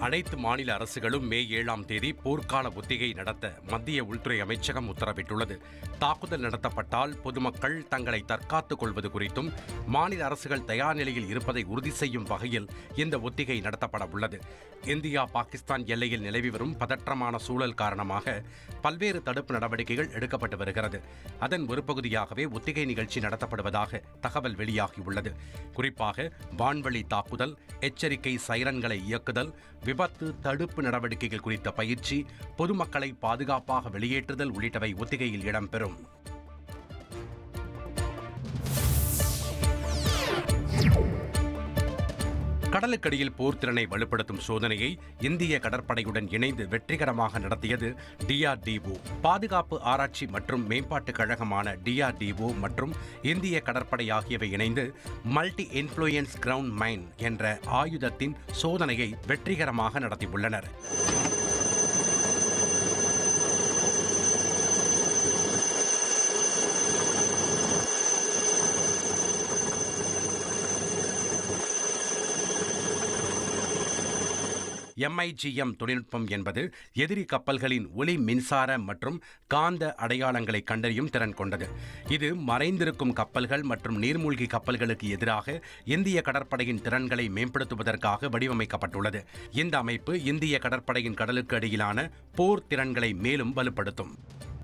அனைத்து மாநில அரசுகளும் மே ஏழாம் தேதி போர்க்கால ஒத்திகை நடத்த மத்திய உள்துறை அமைச்சகம் உத்தரவிட்டுள்ளது. தாக்குதல் நடத்தப்பட்டால் பொதுமக்கள் தங்களை தற்காத்துக் கொள்வது குறித்தும் மாநில அரசுகள் தயார் நிலையில் இருப்பதை உறுதி செய்யும் வகையில் இந்த ஒத்திகை நடத்தப்பட உள்ளது இந்தியா பாகிஸ்தான் எல்லையில் நிலவி வரும் பதற்றமான சூழல் காரணமாக பல்வேறு தடுப்பு நடவடிக்கைகள் எடுக்கப்பட்டு வருகிறது. அதன் ஒரு பகுதியாகவே ஒத்திகை நிகழ்ச்சி நடத்தப்படுவதாக தகவல் வெளியாகியுள்ளது. குறிப்பாக வான்வழி தாக்குதல் எச்சரிக்கை சைரன்களை இயக்குதல் விபத்து தடுப்பு நடவடிக்கைகள் குறித்த பயிற்சி பொதுமக்களை பாதுகாப்பாக வெளியேற்றுதல் உள்ளிட்டவை ஒத்திகையில் இடம்பெறும். கடலுக்கடியில் போர்த்திறனை வலுப்படுத்தும் சோதனையை இந்திய கடற்படையுடன் இணைந்து வெற்றிகரமாக நடத்தியது டிஆர்டிஓ பாதுகாப்பு ஆராய்ச்சி மற்றும் மேம்பாட்டுக் கழகமான டிஆர்டிஓ மற்றும் இந்திய கடற்படை ஆகியவை இணைந்து மல்டி இன்ஃப்ளூயன்ஸ் கிரவுண்ட் மைன் என்ற ஆயுதத்தின் சோதனையை வெற்றிகரமாக நடத்தியுள்ளனர். எம்ஐஜிஎம் தொழில்நுட்பம் என்பது எதிரி கப்பல்களின் ஒளி மின்சார மற்றும் காந்த அடையாளங்களை கண்டறியும் திறன் கொண்டது. இது மறைந்திருக்கும் கப்பல்கள் மற்றும் நீர்மூழ்கி கப்பல்களுக்கு எதிராக இந்திய கடற்படையின் திறன்களை மேம்படுத்துவதற்காக வடிவமைக்கப்பட்டுள்ளது. இந்த அமைப்பு இந்திய கடற்படையின் கடலுக்கு அடியிலான போர் திறன்களை மேலும் வலுப்படுத்தும்.